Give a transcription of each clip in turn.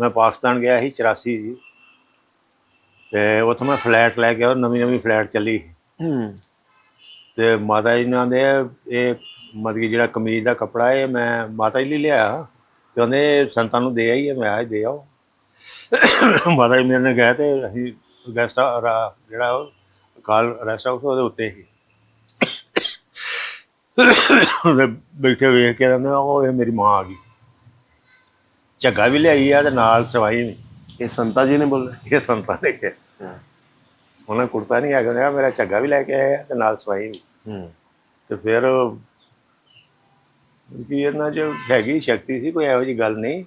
ਮੈਂ ਪਾਕਿਸਤਾਨ ਗਿਆ ਸੀ 84 ਜੀ। ਤੇ ਉੱਥੋਂ ਮੈਂ ਫਲੈਟ ਲੈ ਕੇ ਆਇਆ ਨਵੀਂ ਨਵੀਂ ਫਲੈਟ ਚੱਲੀ। ਹੂੰ। ਤੇ ਮਾਤਾ ਜੀ ਨਾਲ ਦੇ ਇਹ ਮਤਲਬ ਕਿ ਜਿਹੜਾ ਕਮੀਜ਼ ਦਾ ਕੱਪੜਾ ਹੈ ਮੈਂ ਮਾਤਾ ਜੀ ਲਈ ਲਿਆ ਤੇ ਉਹਨੇ ਸੰਤਾਂ ਨੂੰ ਦੇ ਆਈ ਹੈ ਮੈਂ ਆਜ ਦੇ ਆਓ। ਮਾਤਾ ਜੀ ਮੇਰੇ ਨੇ ਗਏ ਤੇ ਅਸੀਂ ਗੈਸਟ ਜਿਹੜਾ ਉਹ ਕਾਲ ਰੈਸਟ ਹਾਊਸ ਉਹਦੇ ਉੱਤੇ ਹੀ। ਬੈਠੇ ਵੇਖ ਕੇ ਕਹਿੰਦੇ ਉਹ ਇਹ ਮੇਰੀ ਮਾਂ ਆ ਗਈ। ਝੱਗਾ ਵੀ ਲਿਆਈ ਆ ਤੇ ਨਾਲ ਸਵਾਈ ਵੀ। ਇਹ ਸੰਤਾ ਜੀ ਨੇ ਬੋਲੇ ਇਹ ਸੰਤਾਂ ਨੇ ਕਿਹਾ। ਉਹਨਾਂ ਕੁੜਤਾ ਨਹੀਂ ਆ ਗਿਆ ਮੇਰਾ ਝੱਗਾ ਵੀ ਲੈ ਕੇ ਆਇਆ ਤੇ ਨਾਲ ਸਵਾਈ ਵੀ। ਹੂੰ। ਤੇ ਫਿਰ ਕਿ ਇਹਨਾਂ 'ਚ ਹੈਗੀ ਸ਼ਕਤੀ ਸੀ ਕੋਈ ਇਹੋ ਜੀ ਗੱਲ ਨਹੀਂ।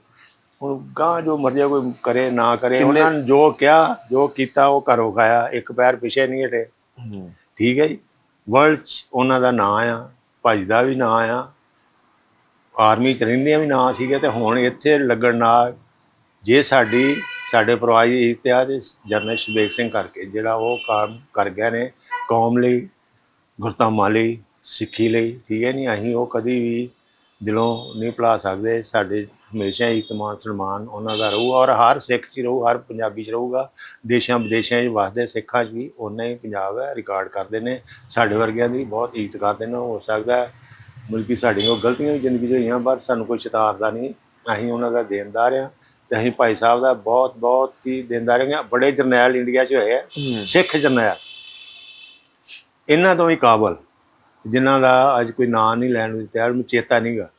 ਹੁਣ ਗਾਂ ਜੋ ਮਰਜ਼ੀ ਕੋਈ ਕਰੇ ਨਾ ਕਰੇ ਉਹਨਾਂ ਨੇ ਜੋ ਕਿਹਾ ਜੋ ਕੀਤਾ ਉਹ ਘਰੋਂ ਖਾਇਆ ਇੱਕ ਪੈਰ ਪਿਛੇ ਨਹੀਂ ਹਟੇ। ਠੀਕ ਹੈ ਜੀ। ਵਰਲਡ ਉਹਨਾਂ ਦਾ ਨਾਂ ਆ ਭਾਜੀ ਦਾ ਵੀ ਨਾਂ ਆ ਆਰਮੀ ਚ ਰਹਿੰਦੀਆਂ ਵੀ ਨਾਂ ਸੀਗੇ ਤੇ ਹੁਣ ਇੱਥੇ ਲੱਗਣ ਨਾਲ ਜੇ ਸਾਡੀ, ਸਾਡੇ ਪਰਿਵਾਰ ਦੀ ਇਤਿਹਾਸ ਜਰਨਲ ਸ਼ਬੇਕ ਸਿੰਘ ਕਰਕੇ, ਜਿਹੜਾ ਉਹ ਕੰਮ ਕਰ ਗਿਆ ਨੇ ਕੌਮ ਲਈ, ਗੁਰਤਾਮਾ ਲਈ, ਸਿੱਖੀ ਲਈ, ਠੀਕ ਹੈ ਨਹੀਂ? ਅਸੀਂ ਉਹ ਕਦੀ ਵੀ ਦਿਲੋਂ ਨਹੀਂ ਭੁਲਾ ਸਕਦੇ। ਸਾਡੇ ਹਮੇਸ਼ਾ ਹੀ ਇਤਮਾਨ, ਸਨਮਾਨ ਉਹਨਾਂ ਦਾ ਰਹੂਗਾ ਔਰ ਹਰ ਸਿੱਖ 'ਚ ਰਹੂ, ਹਰ ਪੰਜਾਬੀ 'ਚ ਰਹੂਗਾ। ਦੇਸ਼ਾਂ ਵਿਦੇਸ਼ਾਂ 'ਚ ਵਸਦੇ ਸਿੱਖਾਂ 'ਚ ਵੀ ਉਹਨਾਂ ਹੀ ਪੰਜਾਬ ਹੈ, ਰਿਕਾਰਡ ਕਰਦੇ ਨੇ। ਸਾਡੇ ਵਰਗਿਆਂ ਦੀ ਬਹੁਤ ਇੱਜ਼ਤ ਕਰਦੇ ਨੇ, ਹੋ ਸਕਦਾ ਹੈ ਬਲਕਿ ਸਾਡੀਆਂ ਉਹ ਗਲਤੀਆਂ ਵੀ ਜ਼ਿੰਦਗੀ 'ਚ ਹੋਈਆਂ ਪਰ ਸਾਨੂੰ ਕੋਈ ਚਿਤਾਰਦਾ ਨਹੀਂ। ਅਸੀਂ ਉਹਨਾਂ ਦਾ ਦੇਣਦਾਰ ਆ ਤੇ ਅਸੀਂ ਭਾਈ ਸਾਹਿਬ ਦਾ ਬਹੁਤ ਬਹੁਤ ਹੀ ਦੇਣਦਾਰ ਹਾਂ। ਬੜੇ ਜਰਨੈਲ ਇੰਡੀਆ 'ਚ ਹੋਏ ਆ ਸਿੱਖ ਜਰਨੈਲ। ਇਹਨਾਂ ਤੋਂ ਵੀ ਕਾਬਲ। ਜਿਨ੍ਹਾਂ ਦਾ ਅੱਜ ਕੋਈ ਨਾਂ ਨਹੀਂ ਲੈਣ ਨੂੰ ਤਿਆਰ ਨੂੰ ਚੇਤਾ ਨਹੀਂਗਾ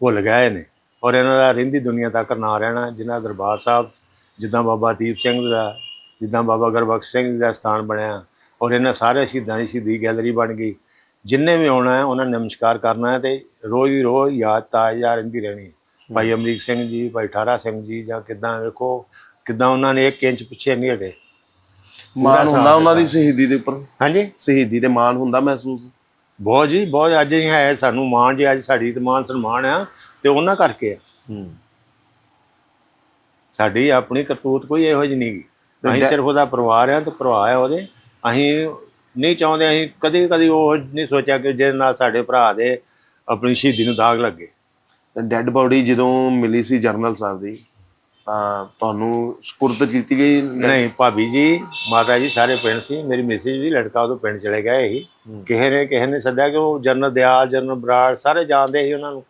ਭੁੱਲ ਗਏ ਨੇ। ਔਰ ਇਹਨਾਂ ਦਾ ਰਹਿੰਦੀ ਦੁਨੀਆ ਤੱਕ ਨਾਂ ਰਹਿਣਾ ਜਿਨ੍ਹਾਂ ਦਰਬਾਰ ਸਾਹਿਬ ਜਿੱਦਾਂ ਬਾਬਾ ਦੀਪ ਸਿੰਘ ਦਾ ਜਿੱਦਾਂ ਬਾਬਾ ਗੁਰਬਖਸ਼ ਸਿੰਘ ਦਾ ਸਥਾਨ ਬਣਿਆ। ਔਰ ਇਹਨਾਂ ਸਾਰੇ ਸ਼ਹੀਦਾਂ ਦੀ ਸ਼ਹੀਦੀ ਗੈਲਰੀ ਬਣ ਗਈ। ਜਿੰਨੇ ਵੀ ਆਉਣਾ ਹੈ ਉਹਨਾਂ ਨੇ ਨਮਸਕਾਰ ਕਰਨਾ ਹੈ ਤੇ ਰੋਜ਼ ਹੀ ਰੋਜ਼ ਯਾਦ ਤਾਜ਼ਾ ਰਹਿੰਦੀ ਰਹਿਣੀ ਹੈ। ਭਾਈ ਅਮਰੀਕ ਸਿੰਘ ਜੀ ਭਾਈ ਠਾਰਾ ਸਿੰਘ ਜੀ ਜਾਂ ਕਿਦਾਂ ਵੇਖੋ ਕਿਦਾਂ ਉਹਨਾਂ ਨੇ ਇੱਕ ਇੰਚ ਪਿੱਛੇ ਨਹੀਂ ਹਟੇ। ਮਾਨ ਹੁੰਦਾ ਉਹਨਾਂ ਦੀ ਸ਼ਹੀਦੀ ਦੇ ਉੱਪਰ। ਹਾਂਜੀ? ਸ਼ਹੀਦੀ ਦੇ ਮਾਨ ਹੁੰਦਾ ਮਹਿਸੂਸ। ਬਹੁਤ ਜੀ ਬਹੁਤ ਅੱਜ ਹੀ ਹੈ ਸਾਨੂੰ ਮਾਣ ਜੀ ਅੱਜ ਸਾਡੀ ਤੇ ਮਾਣ ਸਨਮਾਨ ਆ ਤੇ ਉਹਨਾਂ ਕਰਕੇ ਆ। ਹੂੰ। ਸਾਡੀ ਆਪਣੀ ਕਰਤੂਤ ਕੋਈ ਇਹੋ ਜਿਹੀ ਨਹੀਂ ਅਸੀਂ ਸਿਰਫ ਉਹਦਾ ਪਰਿਵਾਰ ਆ ਤੇ ਭਰਾ ਆ ਉਹਦੇ। ਅਸੀਂ ਨਹੀਂ ਚਾਹੁੰਦੇ ਅਸੀਂ ਕਦੇ ਕਦੇ ਉਹ ਨਹੀਂ ਸੋਚਿਆ ਕਿ ਜਿਹਦੇ ਨਾਲ ਸਾਡੇ ਭਰਾ ਦੇ ਆਪਣੀ ਸ਼ਹੀਦੀ ਨੂੰ ਦਾਗ ਲੱਗੇ। ਡੈੱਡ ਬੋਡੀ ਜਦੋਂ ਮਿਲੀ ਸੀ ਜਰਨਲ ਸਾਹਿਬ ਦੀ ਤਾਂ ਤੁਹਾਨੂੰ ਸਪੁਰਦ ਕੀਤੀ ਗਈ? ਨਹੀਂ ਭਾਬੀ ਜੀ ਮਾਤਾ ਜੀ ਸਾਰੇ ਪਿੰਡ ਸੀ ਮੇਰੀ ਮਿਸਿਸ ਵੀ ਲੜਕਾ ਉਦੋਂ ਪਿੰਡ ਚਲੇ ਗਏ ਸੀ। ਕਿਸੇ ਨੇ ਕਿਸੇ ਨੇ ਸੱਦਿਆ ਕਿ ਉਹ ਜਨਰਲ ਦਿਆਲ ਜਨਰਲ ਬਰਾੜ ਸਾਰੇ ਜਾਣਦੇ ਸੀ ਉਹਨਾਂ ਨੂੰ।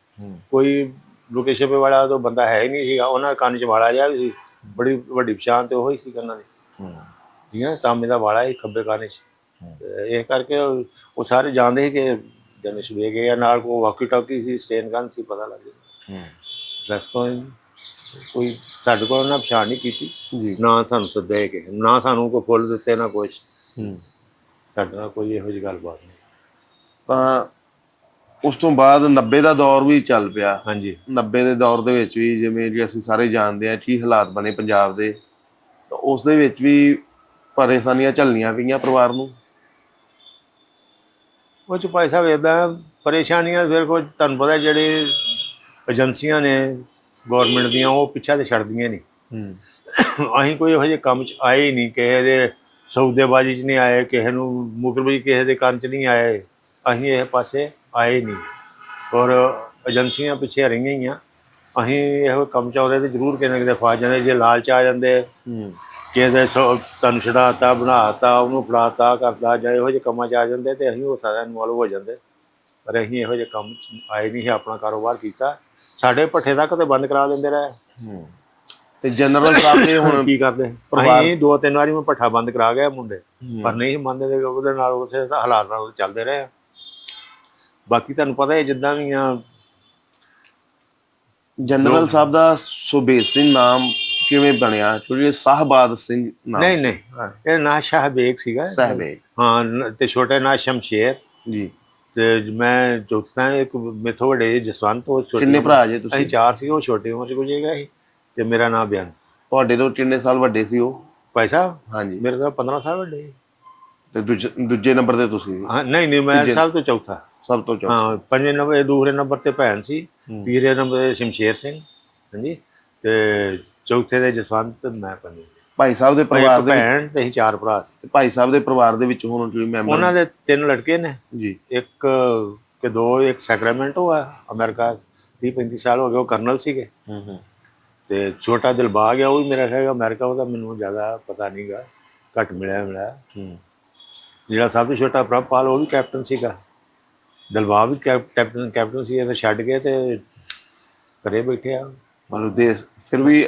ਕੋਈ ਲੋਕੇਸ਼ਨ ਵਾਲਾ ਤਾਂ ਬੰਦਾ ਹੈ ਹੀ ਨਹੀਂ ਸੀਗਾ ਉਹਨਾਂ ਦੇ ਕੰਨ 'ਚ ਵਾਲਾ ਜਿਹਾ ਵੀ ਸੀ। ਬੜੀ ਵੱਡੀ ਪਛਾਣ ਤੇ ਉਹ ਹੀ ਸੀ ਉਹਨਾਂ ਦੀ। ਠੀਕ ਹੈ ਤਾਮੇ ਦਾ ਵਾਲਾ ਹੀ ਖੱਬੇ ਕੰਨ 'ਚ। ਤੇ ਇਹ ਕਰਕੇ ਉਹ ਸਾਰੇ ਜਾਣਦੇ ਸੀ ਕਿ ਜਨੇਸ਼ ਵੇਗ ਗਿਆ ਨਾਲ ਕੋ ਵਾਕੀ ਟਾਕੀ ਸੀ ਸਟੇਨ ਗਨ ਸੀ ਪਤਾ ਲੱਗ ਗਿਆ। ਹੂੰ। ਰਸਤੋਂ ਹੀ ਕੋਈ ਸਾਡੇ ਕੋਲ ਉਹਨਾਂ ਪਛਾਣ ਨਹੀਂ ਕੀਤੀ। ਜੀ। ਨਾ ਸਾਨੂੰ ਸੱਦੇ ਕਿ ਨਾ। ਸਾਨੂੰ ਕੋਈ ਫੁੱਲ ਦਿੱਤੇ ਨਾ ਕੁਛ। ਹੂੰ। ਸਾਡੇ ਨਾਲ ਕੋਈ ਇਹੋ ਜਿਹੀ ਗੱਲਬਾਤ ਨਹੀਂ। ਤਾਂ ਉਸ ਤੋਂ ਬਾਅਦ 90 ਦਾ ਦੌਰ ਵੀ ਚੱਲ ਪਿਆ। ਹਾਂਜੀ। 90 ਦੇ ਦੌਰ ਦੇ ਵਿੱਚ ਵੀ ਜਿਵੇਂ ਕਿ ਅਸੀਂ ਸਾਰੇ ਜਾਣਦੇ ਆ ਕੀ ਹਾਲਾਤ ਬਣੇ ਪੰਜਾਬ ਦੇ ਤਾਂ ਉਸ ਦੇ ਵਿੱਚ ਵੀ ਪਰੇਸ਼ਾਨੀਆਂ ਝੱਲਣੀਆਂ ਪਈਆਂ ਪਰਿਵਾਰ ਨੂੰ। ਉਹ ਚ ਭਾਈ ਸਾਹਿਬ ਇਦਾਂ ਪਰੇਸ਼ਾਨੀਆਂ ਫਿਰ ਕੋਈ ਤੁਹਾਨੂੰ ਪਤਾ ਜਿਹੜੇ ਏਜੰਸੀਆਂ ਨੇ ਗਵਰਨਮੈਂਟ ਦੀਆਂ ਉਹ ਪਿੱਛਾ ਤੇ ਛੱਡਦੀਆਂ ਨਹੀਂ। ਅਸੀਂ ਕੋਈ ਇਹੋ ਜਿਹੇ ਕੰਮ 'ਚ ਆਏ ਹੀ ਨਹੀਂ ਕਿਸੇ ਦੇ ਸੌਦੇਬਾਜ਼ੀ 'ਚ ਨਹੀਂ ਆਏ ਕਿਸੇ ਨੂੰ ਮੁਕਰਬੀ ਕਿਸੇ ਦੇ ਕੰਨ 'ਚ ਨਹੀਂ ਆਏ। ਅਸੀਂ ਇਹ ਪਾਸੇ ਆਏ ਨਹੀਂ। ਔਰ ਏਜੰਸੀਆਂ ਪਿੱਛੇ ਰਹੀਆਂ ਹੀ ਆ। ਅਸੀਂ ਇਹੋ ਕੰਮ 'ਚ ਆਉਂਦੇ ਤੇ ਜ਼ਰੂਰ ਕਿਤੇ ਨਾ ਕਿਤੇ ਫਸ ਜਾਂਦੇ ਜੇ ਲਾਲਚ ਆ ਜਾਂਦੇ। ਹੂੰ। ਕਿਸੇ ਸੌ ਤਨ ਛਡਾਤਾ ਬਣਾਤਾ ਉਹਨੂੰ ਫੜਾਤਾ ਕਰਦਾ ਜਾਂ ਇਹੋ ਜਿਹੇ ਕੰਮਾਂ 'ਚ ਆ ਜਾਂਦੇ ਤੇ ਅਸੀਂ ਉਹ ਸਾਰਿਆਂ ਇਨਵੋਲਵ ਹੋ ਜਾਂਦੇ। ਪਰ ਅਸੀਂ ਇਹੋ ਜਿਹੇ ਕੰਮ ਆਏ ਨਹੀਂ ਆਪਣਾ ਕਾਰੋਬਾਰ ਕੀਤਾ। ਸਾਡੇ ਪੱਠੇ ਤੱਕ ਤੇ ਬੰਦ ਕਰਾ ਦਿੰਦੇ ਰਹੇ। ਹੂੰ। ਤੇ ਜਨਰਲ ਸਾਹਿਬ ਨੇ ਹੁਣ ਕੀ ਕਰਦੇ? ਅਸੀਂ ਦੋ ਤਿੰਨ ਵਾਰੀ ਮੈਂ ਪੱਠਾ ਬੰਦ ਕਰਾ ਗਿਆ ਮੁੰਡੇ। ਪਰ ਨਹੀਂ ਮੰਨਦੇ ਉਹਦੇ ਨਾਲ ਉਸੇ ਹਾਲਾਤ ਨਾਲ ਚੱਲਦੇ ਰਹੇ। ਬਾਕੀ ਤੁਹਾਨੂੰ ਪਤਾ ਹੈ ਜਿੱਦਾਂ ਵੀ ਆ। ਜਨਰਲ ਸਾਹਿਬ ਦਾ ਸੁਬੇਗ ਸਿੰਘ ਨਾਮ ਕਿਵੇਂ ਬਣਿਆ? ਕਿਉਂਕਿ ਸਾਹਬਾਦ ਸਿੰਘ ਨਾਮ ਨਹੀਂ ਨਹੀਂ ਇਹ ਨਾ ਸ਼ਾਹਬੇਗ ਸੀਗਾ। ਸਾਹਿਬੇਗ ਹਾਂ ਤੇ ਛੋਟੇ ਨਾ ਸ਼ਮਸ਼ੇਰ। ਜੀ। ਤੇ ਮੈਂ ਚੌਥਾ ਇੱਕ ਮੇਥੋਂ ਵੱਡੇ ਜਸਵੰਤ ਉਹ ਛੋਟੇ ਕਿੰਨੇ ਭਰਾ ਜੇ ਅਸੀਂ ਤੁਸੀਂ ਚਾਰ ਸੀ ਉਹ ਛੋਟੇ ਉਮਰ ਚ ਗੁਜ਼ਰ ਗਿਆ ਸੀ ਤੇ ਮੇਰਾ ਨਾਮ ਬਿਆਨ। ਤੁਹਾਡੇ ਤੋਂ ਕਿੰਨੇ ਸਾਲ ਵੱਡੇ ਸੀ ਉਹ? ਭਾਈ ਸਾਹਿਬ? ਹਾਂਜੀ। ਮੇਰੇ ਤੋਂ 15 ਸਾਲ ਵੱਡੇ। ਤੇ ਦੂਜੇ ਨੰਬਰ ਤੇ ਤੁਸੀਂ। ਹਾਂ ਨਹੀਂ ਨਹੀਂ ਮੈਂ ਸਭ ਤੋਂ ਚੌਥਾ। ਸਭ ਤੋਂ ਚੌਥਾ। ਹਾਂ ਪੰਜਵੇਂ ਨੰਬਰ ਦੂਸਰੇ ਨੰਬਰ ਤੇ ਭੈਣ ਸੀ ਤੀਸਰੇ ਨੰਬਰ ਸ਼ਮਸ਼ੇਰ ਸਿੰਘ ਹਾਂਜੀ ਤੇ ਚੌਥੇ ਤੇ ਜਸਵੰਤ ਮੈਂ ਪੰਜਵੇਂ। ਭਾਈ ਸਾਹਿਬ ਦੇ ਪਰਿਵਾਰ ਦੇ ਭੈਣ ਤੇ ਅਸੀਂ ਚਾਰ ਭਰਾ ਸੀ। ਭਾਈ ਸਾਹਿਬ ਦੇ ਪਰਿਵਾਰ ਦੇ ਵਿੱਚ ਹੁਣ ਤੁਸੀਂ ਮੈਂਬਰ ਉਹਨਾਂ ਦੇ ਤਿੰਨ ਲੜਕੇ ਨੇ। ਜੀ। ਇੱਕ ਕਿ ਦੋ ਇੱਕ ਸੈਕਰਾਮੈਂਟੋ ਆ ਅਮਰੀਕਾ 30 35 ਸਾਲ ਹੋ ਗਏ ਉਹ ਕਰਨਲ ਸੀਗੇ। ਹੂੰ ਹੂੰ। ਤੇ ਛੋਟਾ ਦਿਲਬਾਗ ਆ ਉਹ ਵੀ ਮੇਰਾ ਹੈਗਾ ਅਮਰੀਕਾ ਉਹਦਾ ਮੈਨੂੰ ਜ਼ਿਆਦਾ ਪਤਾ ਨਹੀਂਗਾ ਘੱਟ ਮਿਲਿਆ ਮਿਲਿਆ ਹੂੰ। ਜਿਹੜਾ ਸਭ ਤੋਂ ਛੋਟਾ ਪ੍ਰਭਪਾਲ ਉਹ ਵੀ ਕੈਪਟਨ ਸੀਗਾ। ਦਿਲਬਾਗ ਵੀ ਕੈਪ- ਕੈਪਟਨ ਕੈਪਟਨ ਸੀ ਇਹ ਛੱਡ ਕੇ ਤੇ ਘਰੇ ਬੈਠੇ ਆ। ਮਤਲਬ ਦੇਸ਼ ਫਿਰ ਵੀ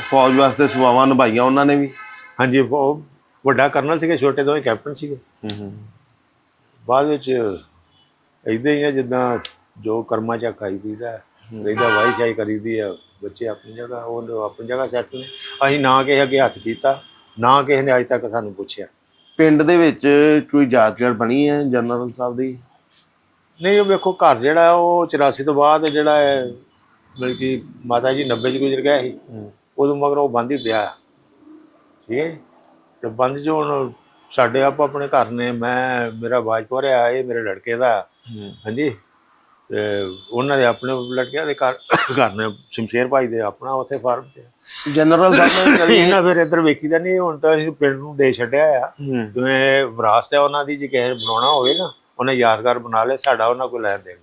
ਫੌਜ ਵਾਸਤੇ ਸੇਵਾਵਾਂ ਨਿਭਾਈਆਂ ਉਹਨਾਂ ਨੇ ਵੀ। ਹਾਂਜੀ ਉਹ ਵੱਡਾ ਕਰਨਲ ਸੀਗੇ ਛੋਟੇ ਦੋਵੇਂ ਕੈਪਟਨ ਸੀਗੇ। ਹੂੰ ਹੂੰ। ਬਾਅਦ ਵਿੱਚ ਇਦਾਂ ਹੀ ਆ ਜਿੱਦਾਂ ਜੋ ਕਰਮਾਂ ਚ ਖਾਈ ਪੀਦਾ ਰਹਿਦਾ ਵਾਈ ਚਾਈ ਕਰੀਦੀ ਆ ਬੱਚੇ ਆਪਣੀ ਜਗ੍ਹਾ ਉਹ ਆਪਣੀ ਜਗ੍ਹਾ ਸੈੱਟ ਨੇ। ਅਸੀਂ ਨਾ ਕਿਸੇ ਅੱਗੇ ਹੱਥ ਕੀਤਾ ਨਾ ਕਿਸੇ ਨੇ ਅੱਜ ਤੱਕ ਸਾਨੂੰ ਪੁੱਛਿਆ। ਪਿੰਡ ਦੇ ਵਿੱਚ ਕੋਈ ਜਾਤ ਜੜ ਬਣੀ ਹੈ ਜਨਰਲ ਸਾਹਿਬ ਦੀ? ਨਹੀਂ ਉਹ ਵੇਖੋ ਘਰ ਜਿਹੜਾ ਉਹ 84 ਤੋਂ ਬਾਅਦ ਜਿਹੜਾ ਹੈ ਬਲਕਿ ਮਾਤਾ ਜੀ 90 ਚ ਗੁਜ਼ਰ ਗਿਆ ਸੀ। ਉਦੋਂ ਮਗਰ ਉਹ ਬੰਦ ਹੀ ਪਿਆ। ਠੀਕ ਹੈ ਜੀ? ਤੇ ਬੰਦ ਜੋ ਹੁਣ ਸਾਡੇ ਆਪ ਆਪਣੇ ਘਰ ਨੇ ਮੈਂ ਮੇਰਾ ਬਾਜਪੁਰ ਆ ਇਹ ਮੇਰੇ ਲੜਕੇ ਦਾ। ਹਾਂਜੀ? ਤੇ ਉਹਨਾਂ ਦੇ ਆਪਣੇ ਲੜਕਿਆਂ ਦੇ ਘਰ ਘਰ ਨੇ ਸ਼ਮਸ਼ੇਰ ਭਾਈ ਦੇ ਆਪਣਾ ਉੱਥੇ ਫਾਰਮ ਤੇ ਜਨਰਲ ਸਾਹਿਬ ਨੇ ਕਦੀ ਇਹਨਾਂ ਫਿਰ ਇੱਧਰ ਵੇਖੀਦਾ ਨਹੀਂ ਹੁਣ ਤਾਂ ਅਸੀਂ ਪਿੰਡ ਨੂੰ ਦੇ ਛੱਡਿਆ ਆ। ਜਿਵੇਂ ਵਿਰਾਸਤ ਹੈ ਉਹਨਾਂ ਦੀ ਜੇ ਕਿਸੇ ਬਣਾਉਣਾ ਹੋਵੇ ਨਾ ਉਹਨੇ ਯਾਦਗਾਰ ਬਣਾ ਲਿਆ ਸਾਡਾ ਉਹਨਾਂ ਕੋਲ ਲੈਣ ਦੇਣ।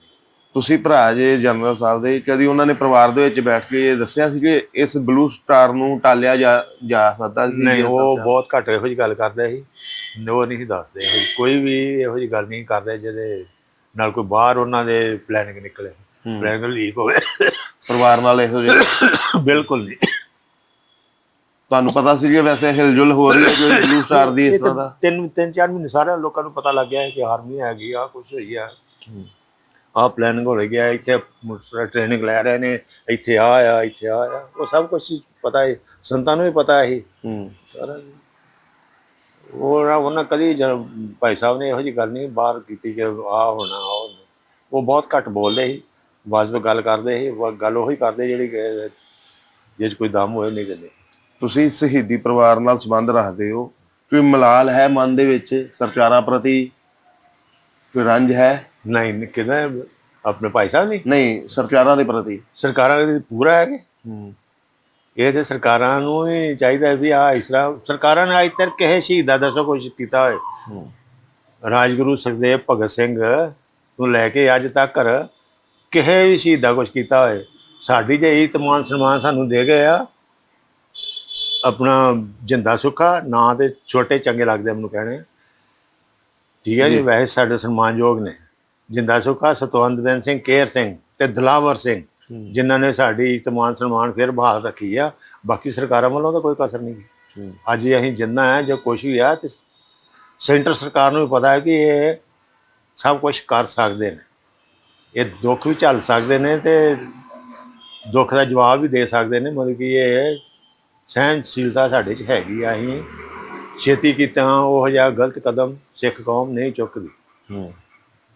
ਤੁਸੀਂ ਭਰਾ ਜੇ ਜਨਰਲ ਸਾਹਿਬ ਦੇ ਕਦੀ ਉਹਨਾਂ ਨੇ ਪਰਿਵਾਰ ਦੇ ਵਿੱਚ ਬੈਠ ਕੇ ਇਹ ਦੱਸਿਆ ਸੀ ਕਿ ਇਸ ਬਲੂ ਸਟਾਰ ਨੂੰ ਟਾਲਿਆ ਜਾ ਜਾ ਸਕਦਾ ਸੀ? ਨਹੀਂ ਜੇ ਉਹ। ਬਹੁਤ ਘੱਟ ਇਹੋ ਜਿਹੀ ਗੱਲ ਕਰਦੇ ਸੀ। ਉਹ ਨਹੀਂ ਸੀ ਦੱਸਦੇ ਕੋਈ ਵੀ ਇਹੋ ਜਿਹੀ ਗੱਲ ਨਹੀਂ ਕਰਦੇ ਜਿਹਦੇ ਨਾਲ ਕੋਈ ਬਾਹਰ ਉਹਨਾਂ ਦੇ ਪਲੈਨਿੰਗ ਨਿਕਲੇ। ਪਲੈਨਿੰਗ ਲੀਕ ਹੋਵੇ। ਪਰਿਵਾਰ ਨਾਲ ਇਹੋ ਜਿਹੇ? ਬਿਲਕੁਲ ਨਹੀਂ। ਤੁਹਾਨੂੰ ਪਤਾ ਸੀ ਕਿ ਵੈਸੇ ਹਿਲਜੁਲ ਹੋ ਰਹੀ ਹੈ ਕੋਈ ਬਲੂ ਸਟਾਰ ਦੀ ਇਸ ਤਰ੍ਹਾਂ ਦਾ? ਤਿੰਨ ਤਿੰਨ ਚਾਰ ਮਹੀਨੇ ਸਾਰੇ ਲੋਕਾਂ ਨੂੰ ਪਤਾ ਲੱਗ ਗਿਆ ਹੈ ਕਿ ਆਰਮੀ ਹੈਗੀ ਆ ਕੁਝ ਹੋਈ ਆ। ਆ ਪਲੈਨਿੰਗ ਹੋ ਰਹੀ ਹੈ ਇੱਥੇ ਟ੍ਰੇਨਿੰਗ ਲੈ ਰਹੇ ਨੇ ਇੱਥੇ ਆ ਆ ਇੱਥੇ ਆ ਆ। ਉਹ ਸਭ ਕੁਝ ਪਤਾ ਹੈ ਸੰਤਾਂ ਨੂੰ ਵੀ ਪਤਾ ਹੈ। ਹੂੰ। ਸਾਰਾ ਉਹ ਨਾ- ਉਹਨਾਂ ਕਦੀ ਜ- ਭਾਈ ਸਾਹਿਬ ਨੇ ਇਹੋ ਜਿਹੀ ਗੱਲ ਨਹੀਂ ਬਾਹਰ ਕੀਤੀ ਕਿ ਆ ਹੋਣਾ ਹੋਣਾ। ਉਹ ਬਹੁਤ ਘੱਟ ਬੋਲਦੇ ਸੀ। ਵਾਜਬ ਗੱਲ ਕਰਦੇ ਸੀ ਉਹ ਗੱਲ ਉਹੀ ਕਰਦੇ ਜਿਹੜੀ ਜੇ 'ਚ ਕੋਈ ਦਮ ਹੋਏ ਨਹੀਂ ਕਹਿੰਦੇ ਤੁਸੀਂ ਸ਼ਹੀਦੀ ਪਰਿਵਾਰ ਨਾਲ ਸੰਬੰਧ ਰੱਖਦੇ ਹੋ। ਕੋਈ ਮਲਾਲ ਹੈ ਮਨ ਦੇ ਵਿੱਚ ਸਰਕਾਰਾਂ ਪ੍ਰਤੀ? ਕੋਈ ਰੰਜ ਹੈ? ਨਹੀਂ ਕਿਦਾਂ ਆਪਣੇ ਭਾਈ ਸਾਹਿਬ ਨਹੀਂ? ਨਹੀਂ ਸਰਕਾਰਾਂ ਦੇ ਪ੍ਰਤੀ। ਸਰਕਾਰਾਂ ਦੇ ਪੂਰਾ ਹੈ। ਕਿ ਇਹ ਤੇ ਸਰਕਾਰਾਂ ਨੂੰ ਹੀ ਚਾਹੀਦਾ ਹੈ ਵੀ ਆ ਇਸ ਤਰ੍ਹਾਂ ਸਰਕਾਰਾਂ ਨੇ ਅੱਜ ਤੱਕ ਕਿਸੇ ਸ਼ਹੀਦਾਂ ਦਾ ਸੋ ਕੁਝ ਕੀਤਾ ਹੋਏ। ਹੂੰ। ਰਾਜਗੁਰੂ ਸੁਖਦੇਵ ਭਗਤ ਸਿੰਘ ਨੂੰ ਲੈ ਕੇ ਅੱਜ ਤੱਕ ਕਿਸੇ ਵੀ ਸ਼ਹੀਦ ਦਾ ਕੁਝ ਕੀਤਾ ਹੋਏ। ਸਾਡੀ ਜੇ ਇਤਮਾਨ ਸਨਮਾਨ ਸਾਨੂੰ ਦੇ ਗਏ ਆ। ਆਪਣਾ ਜਿੰਦਾ ਸੁੱਖਾ ਨਾਂ ਤੇ ਛੋਟੇ ਚੰਗੇ ਲੱਗਦੇ ਮੈਨੂੰ ਕਹਿਣੇ। ਠੀਕ ਹੈ ਜੀ। ਵੈਸੇ ਸਾਡੇ ਸਨਮਾਨਯੋਗ ਨੇ। ਜਿੰਦਾ ਸੁੱਖਾ ਸਤਵੰਤ ਸਿੰਘ ਕੇਰ ਸਿੰਘ ਤੇ ਦਲਾਵਰ ਸਿੰਘ ਜਿਨ੍ਹਾਂ ਨੇ ਸਾਡੀ ਇਤਮਾਨ ਸਨਮਾਨ ਫਿਰ ਬਹਾਲ ਰੱਖੀ ਆ। ਬਾਕੀ ਸਰਕਾਰਾਂ ਵੱਲੋਂ ਤਾਂ ਕੋਈ ਕਸਰ ਨਹੀਂ। ਅੱਜ ਅਸੀਂ ਜਿੰਨਾ ਹੈ ਜੋ ਕੁਛ ਵੀ ਆ ਤੇ ਸੈਂਟਰ ਸਰਕਾਰ ਨੂੰ ਵੀ ਪਤਾ ਹੈ ਕਿ ਇਹ ਸਭ ਕੁਝ ਕਰ ਸਕਦੇ ਨੇ। ਇਹ ਦੁੱਖ ਵੀ ਝੱਲ ਸਕਦੇ ਨੇ ਤੇ ਦੁੱਖ ਦਾ ਜਵਾਬ ਵੀ ਦੇ ਸਕਦੇ ਨੇ ਮਤਲਬ ਕਿ ਇਹ ਸਹਿਨਸ਼ੀਲਤਾ ਸਾਡੇ 'ਚ ਹੈਗੀ ਆ। ਅਸੀਂ ਛੇਤੀ ਕੀਤਾ ਉਹ ਜਿਹਾ ਗਲਤ ਕਦਮ ਸਿੱਖ ਕੌਮ ਨਹੀਂ ਚੁੱਕਦੀ। ਹੂੰ।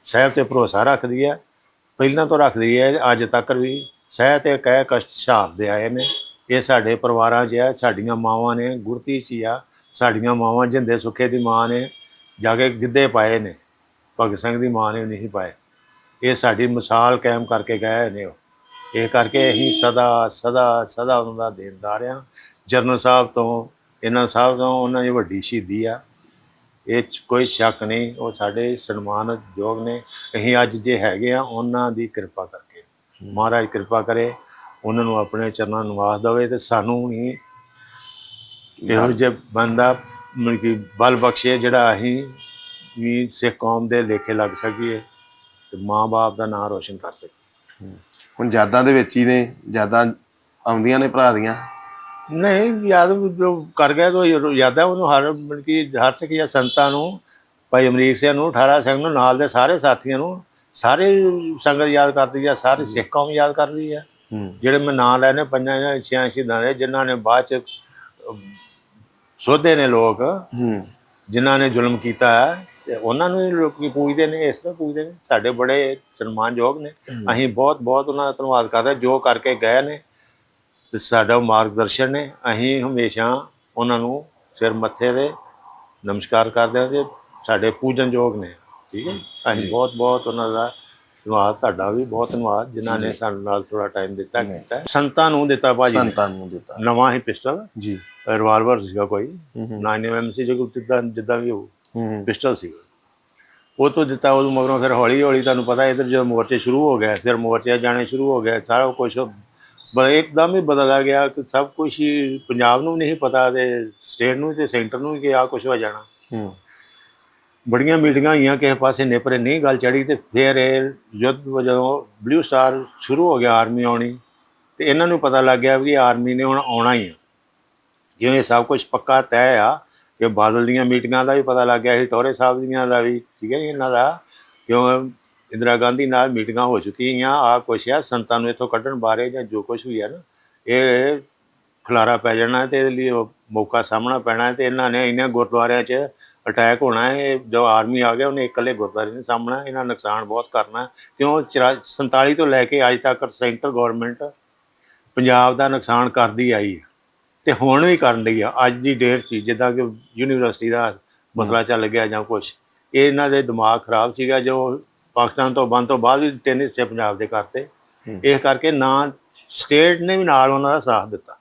ਸਹਿਬ ਤੇ ਭਰੋਸਾ ਰੱਖਦੀ ਹੈ, ਪਹਿਲਾਂ ਤੋਂ ਰੱਖਦੀ ਹੈ, ਅੱਜ ਤੱਕ ਵੀ ਸਹਿ ਤੇ ਕਹਿ ਕਸ਼ਟ ਸਹਾਰਦੇ ਆਏ ਨੇ। ਇਹ ਸਾਡੇ ਪਰਿਵਾਰਾਂ 'ਚ ਹੈ, ਸਾਡੀਆਂ ਮਾਵਾਂ ਨੇ ਗੁਰਤੀ 'ਚ ਹੀ ਆ, ਸਾਡੀਆਂ ਮਾਵਾਂ ਜਿੰਦੇ ਸੁੱਖੇ ਦੀ ਮਾਂ ਨੇ, ਜਾ ਕੇ ਗਿੱਧੇ ਪਾਏ ਨੇ, ਭਗਤ ਸਿੰਘ ਦੀ ਮਾਂ ਨੇ ਨਹੀਂ ਪਾਏ। ਇਹ ਸਾਡੀ ਮਿਸਾਲ ਕਾਇਮ ਕਰਕੇ ਗਏ ਨੇ ਉਹ। ਇਹ ਕਰਕੇ ਅਸੀਂ ਸਦਾ ਸਦਾ ਸਦਾ ਉਹਨਾਂ ਦਾ ਦੇਣਦਾਰ ਆ ਜਰਨਲ ਸਾਹਿਬ ਤੋਂ, ਇਹਨਾਂ ਸਾਹਿਬ ਤੋਂ ਉਹਨਾਂ ਦੀ ਵੱਡੀ ਸ਼ਹੀਦੀ ਆ। ਇਹ 'ਚ ਕੋਈ ਸ਼ੱਕ ਨਹੀਂ ਉਹ ਸਾਡੇ ਸਨਮਾਨਯੋਗ ਨੇ। ਅਸੀਂ ਅੱਜ ਜੇ ਹੈਗੇ ਆ ਉਹਨਾਂ ਦੀ ਕਿਰਪਾ ਕਰਕੇ। ਮਹਾਰਾਜ ਕਿਰਪਾ ਕਰੇ ਉਹਨਾਂ ਨੂੰ ਆਪਣੇ ਚਰਨਾਂ ਨੂੰ ਨਿਵਾਸ ਦੇਵੇ ਤੇ ਸਾਨੂੰ ਹੀ ਇਹੋ ਜਿਹਾ ਬੰਦਾ ਮਤਲਬ ਕਿ ਬਲ ਬਖਸ਼ੇ ਜਿਹੜਾ ਅਸੀਂ ਵੀ ਸਿੱਖ ਕੌਮ ਦੇ ਲੇਖੇ ਲੱਗ ਸਕੀਏ ਤੇ ਮਾਂ-ਬਾਪ ਦਾ ਨਾਮ ਰੋਸ਼ਨ ਕਰ ਸਕੀਏ। ਹੁਣ ਯਾਦਾਂ ਦੇ ਵਿੱਚ ਹੀ ਨੇ ਯਾਦਾਂ ਆਉਂਦੀਆਂ ਨੇ ਭਰਾ ਦੀਆਂ। ਨਹੀਂ ਯਾਦ ਜੋ ਕਰ ਗਿਆ ਤਾਂ ਯਾਦ ਹੈ ਉਹਨੂੰ ਹਰ ਮਤਲਬ ਕਿ ਹਰ ਸਿੱਖ ਜਾਂ ਸੰਤਾਂ ਨੂੰ ਭਾਈ ਅਮਰੀਕ ਸਿੰਘ ਨੂੰ 18 ਸਿੰਘ ਨੂੰ ਨਾਲ ਦੇ ਸਾਰੇ ਸਾਥੀਆਂ ਨੂੰ ਸਾਰੇ ਸੰਗਤ ਯਾਦ ਕਰਦੀ ਆ ਸਾਰੇ ਸਿੱਖ ਕੌਮ ਯਾਦ ਕਰਦੀ ਆ। ਹੂੰ। ਜਿਹੜੇ ਮੈਂ ਨਾਂ ਲੈਣੇ ਪੰਜਾਂ ਜਾਂ ਛਿਆਂ ਸ਼ਹੀਦਾਂ ਦੇ ਜਿਨ੍ਹਾਂ ਨੇ ਬਾਅਦ ਚ ਸੋਧੇ ਨੇ ਲੋਕ ਹੂੰ। ਜਿਨ੍ਹਾਂ ਨੇ ਜ਼ੁਲਮ ਕੀਤਾ ਹੈ ਤੇ ਉਹਨਾਂ ਨੂੰ ਹੀ ਲੋਕੀ ਪੂਜਦੇ ਨੇ ਇਸ ਤਰ੍ਹਾਂ ਪੂਜਦੇ ਨੇ। ਸਾਡੇ ਬੜੇ ਸਨਮਾਨਯੋਗ ਨੇ। ਅਸੀਂ ਬਹੁਤ ਬਹੁਤ ਉਹਨਾਂ ਦਾ ਧੰਨਵਾਦ ਕਰਦੇ ਹਾਂ, ਜੋ ਕਰਕੇ ਗਏ ਨੇ। ਤੇ ਸਾਡਾ ਮਾਰਗਦਰਸ਼ਨ ਨੇ ਅਸੀਂ ਹਮੇਸ਼ਾ ਉਹਨਾਂ ਨੂੰ ਸਿਰ ਮੱਥੇ ਦੇ ਨਮਸਕਾਰ ਕਰਦੇ ਹਾਂ ਤੇ ਸਾਡੇ ਪੂਜਨਯੋਗ ਨੇ। ਠੀਕ ਹੈ? ਅਸੀਂ ਬਹੁਤ ਬਹੁਤ ਉਹਨਾਂ ਦਾ ਧੰਨਵਾਦ ਤੁਹਾਡਾ ਵੀ ਬਹੁਤ ਧੰਨਵਾਦ ਜਿਨ੍ਹਾਂ ਨੇ ਸਾਨੂੰ ਨਾਲ ਥੋੜਾ ਟਾਈਮ ਦਿੱਤਾ ਕੀਤਾ। ਸੰਤਾਂ ਨੂੰ ਦਿੱਤਾ ਭਾਜੀ ਸੰਤਾਂ ਨੂੰ ਦਿੱਤਾ। ਨਵਾਂ ਹੀ ਪਿਸਟਲ। ਜੀ। ਰਿਵਾਲਵਰ ਸੀਗਾ ਕੋਈ। ਹੂੰ ਹੂੰ। 9mm ਸੀ ਜੋ ਜਿੱਦਾਂ ਜਿੱਦਾਂ ਵੀ ਉਹ ਹੂੰ ਪਿਸਟਲ ਸੀਗਾ। ਉਹ ਤੋਂ ਦਿੱਤਾ ਉਹ ਮਗਰੋਂ ਫਿਰ ਹੌਲੀ ਹੌਲੀ ਤੁਹਾਨੂੰ ਪਤਾ ਇਧਰ ਜਦੋਂ ਮੋਰਚੇ ਸ਼ੁਰੂ ਹੋ ਗਏ ਫਿਰ ਮੋਰਚੇ ਜਾਣੇ ਸ਼ੁਰੂ ਹੋ ਗਏ ਸਾਰਾ ਕੁਝ ਇੱਕਦਮ ਹੀ ਬਦਲ ਗਿਆ ਕਿ ਸਭ ਕੁਝ ਹੀ ਪੰਜਾਬ ਨੂੰ ਨਹੀਂ ਪਤਾ ਤੇ ਸਟੇਟ ਨੂੰ ਤੇ ਸੈਂਟਰ ਨੂੰ ਕਿ ਆ ਕੁਝ ਹੋ ਜਾਣਾ। ਹੂੰ। ਬੜੀਆਂ ਮੀਟਿੰਗਾਂ ਹੋਈਆਂ ਕਿਸੇ ਪਾਸੇ ਨੇਪਰੇ ਨਹੀਂ ਗੱਲ ਚੜੀ ਤੇ ਫਿਰ ਇਹ ਯੁੱਧ ਜਦੋਂ ਬਲੂ ਸਟਾਰ ਸ਼ੁਰੂ ਹੋ ਗਿਆ ਆਰਮੀ ਆਉਣੀ ਤੇ ਇਹਨਾਂ ਨੂੰ ਪਤਾ ਲੱਗ ਗਿਆ ਵੀ ਆਰਮੀ ਨੇ ਹੁਣ ਆਉਣਾ ਹੀ ਆ। ਜਿਵੇਂ ਸਭ ਕੁਝ ਪੱਕਾ ਤੈਅ ਆ ਕਿ ਬਾਦਲ ਦੀਆਂ ਮੀਟਿੰਗਾਂ ਦਾ ਵੀ ਪਤਾ ਲੱਗ ਗਿਆ ਸੀ ਟੋਰੇ ਸਾਹਿਬ ਦੀਆਂ ਦਾ ਵੀ ਠੀਕ ਹੈ ਇਹਨਾਂ ਦਾ। ਕਿਉਂ ਇੰਦਰਾ ਗਾਂਧੀ ਨਾਲ ਮੀਟਿੰਗਾਂ ਹੋ ਚੁੱਕੀਆਂ ਆ ਕੁਛ ਆ, ਸੰਤਾਂ ਨੂੰ ਇੱਥੋਂ ਕੱਢਣ ਬਾਰੇ ਜਾਂ ਜੋ ਕੁਝ ਵੀ ਹੈ ਨਾ, ਇਹ ਖਲਾਰਾ ਪੈ ਜਾਣਾ ਤੇ ਇਹਦੇ ਲਈ ਮੌਕਾ ਸਾਹਮਣਾ ਪੈਣਾ ਹੈ ਤੇ ਇਹਨਾਂ ਨੇ ਇਹਨਾਂ ਗੁਰਦੁਆਰਿਆਂ 'ਚ ਅਟੈਕ ਹੋਣਾ ਹੈ ਜੋ ਆਰਮੀ ਆ ਗਿਆ, ਉਹਨੇ ਇਕੱਲੇ ਗੁਰਦੁਆਰੇ ਨਹੀਂ ਸਾਹਮਣਾ, ਇਹਨਾਂ ਨੁਕਸਾਨ ਬਹੁਤ ਕਰਨਾ ਹੈ। ਕਿਉਂ 47 ਤੋਂ ਲੈ ਕੇ ਅੱਜ ਤੱਕ ਸੈਂਟਰ ਗਵਰਨਮੈਂਟ ਪੰਜਾਬ ਦਾ ਨੁਕਸਾਨ ਕਰਦੀ ਆਈ ਹੈ ਤੇ ਹੁਣ ਵੀ ਕਰਨ ਲਈ ਆ ਅੱਜ ਦੀ ਡੇਟ 'ਚ ਜਿੱਦਾਂ ਕਿ ਯੂਨੀਵਰਸਿਟੀ ਦਾ ਮਸਲਾ ਚੱਲ ਗਿਆ ਜਾਂ ਕੁਝ ਇਹ ਇਹਨਾਂ ਦੇ ਦਿਮਾਗ ਖਰਾਬ ਸੀਗਾ, ਜੋ ਪਾਕਿਸਤਾਨ ਤੋਂ ਬੰਦ ਤੋਂ ਬਾਅਦ ਵੀ ਤਿੰਨ ਹਿੱਸੇ ਪੰਜਾਬ ਦੇ ਕਰਤੇ। ਇਸ ਕਰਕੇ ਨਾ ਸਟੇਟ ਨੇ ਵੀ ਨਾਲ ਉਹਨਾਂ ਦਾ ਸਾਥ ਦਿੱਤਾ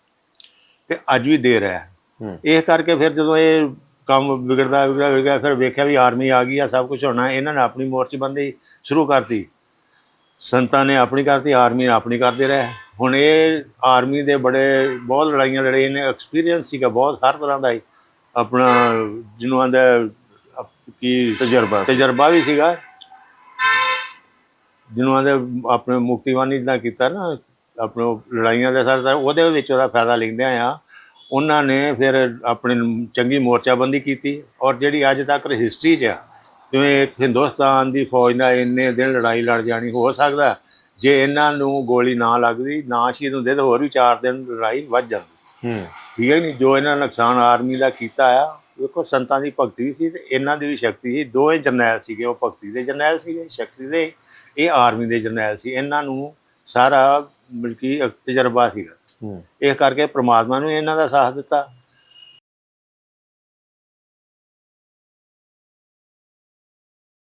ਤੇ ਅੱਜ ਵੀ ਦੇ ਰਿਹਾ। ਹੈ। ਇਸ ਕਰਕੇ ਫਿਰ ਜਦੋਂ ਇਹ ਕੰਮ ਵਿਗੜਦਾ ਵਿਗੜਦਾ ਵਿਗੜਦਾ ਫਿਰ ਵੇਖਿਆ ਵੀ ਆਰਮੀ ਆ ਗਈ ਆ ਸਭ ਕੁਝ ਹੋਣਾ ਇਹਨਾਂ ਨੇ ਆਪਣੀ ਮੋਰਚੇਬੰਦੀ ਸ਼ੁਰੂ ਕਰਤੀ। ਸੰਤਾਂ ਨੇ ਆਪਣੀ ਕਰਤੀ ਆਰਮੀ ਨੇ ਆਪਣੀ ਕਰਦੇ ਰਹੇ। ਹੁਣ ਇਹ ਆਰਮੀ ਦੇ ਬੜੇ ਬਹੁਤ ਲੜਾਈਆਂ ਲੜੇ ਇਹਨੇ ਐਕਸਪੀਰੀਅੰਸ ਸੀਗਾ ਬਹੁਤ ਹਰ ਤਰ੍ਹਾਂ ਦਾ ਆਪਣਾ ਜਿਹਨੂੰ ਆਂਦਾ ਕੀ? ਤਜਰਬਾ। ਤਜਰਬਾ ਵੀ ਸੀਗਾ। ਜਿਹਨੂੰ ਆਂਦੇ ਆਪਣੇ ਮੁਕਤੀਵਾਨੀ ਦਾ ਕੀਤਾ ਨਾ ਆਪਣੇ ਲੜਾਈਆਂ ਦੇ ਸਾਥ ਉਹਦੇ ਵਿੱਚ ਉਹਦਾ ਫਾਇਦਾ ਲੈਂਦੇ ਆ ਉਹਨਾਂ ਨੇ ਫਿਰ ਆਪਣੀ ਚੰਗੀ ਮੋਰਚਾਬੰਦੀ ਕੀਤੀ। ਔਰ ਜਿਹੜੀ ਅੱਜ ਤੱਕ ਹਿਸਟਰੀ 'ਚ ਆ ਜਿਵੇਂ ਹਿੰਦੁਸਤਾਨ ਦੀ ਫੌਜ ਨਾਲ ਇੰਨੇ ਦਿਨ ਲੜਾਈ ਲੜ ਜਾਣੀ ਹੋ ਸਕਦਾ ਜੇ ਇਹਨਾਂ ਨੂੰ ਗੋਲੀ ਨਾ ਲੱਗਦੀ ਨਾ ਸ਼ਹੀਦ ਹੁੰਦੇ ਤਾਂ ਹੋਰ ਵੀ 4 ਦਿਨ ਲੜਾਈ ਵੱਧ ਜਾਂਦੀ। ਹੂੰ। ਠੀਕ ਹੈ ਨਹੀਂ ਜੋ ਇਹਨਾਂ ਨੁਕਸਾਨ ਆਰਮੀ ਦਾ ਕੀਤਾ ਆ ਵੇਖੋ ਸੰਤਾਂ ਦੀ ਭਗਤੀ ਸੀ ਤੇ ਇਹਨਾਂ ਦੀ ਵੀ ਸ਼ਕਤੀ ਸੀ। ਦੋਵੇਂ ਜਰਨੈਲ ਸੀਗੇ ਉਹ ਭਗਤੀ ਦੇ ਜਰਨੈਲ ਸੀਗੇ ਸ਼ਕਤੀ ਦੇ ਇਹ ਆਰਮੀ ਦੇ ਜਰਨੈਲ ਸੀ ਇਹਨਾਂ ਨੂੰ ਸਾਰਾ ਮਿਲਕੀ ਤਜਰਬਾ ਸੀਗਾ। ਇਸ ਕਰਕੇ ਪ੍ਰਮਾਤਮਾ ਨੂੰ ਇਹਨਾਂ ਦਾ ਸਾਥ ਦਿੱਤਾ।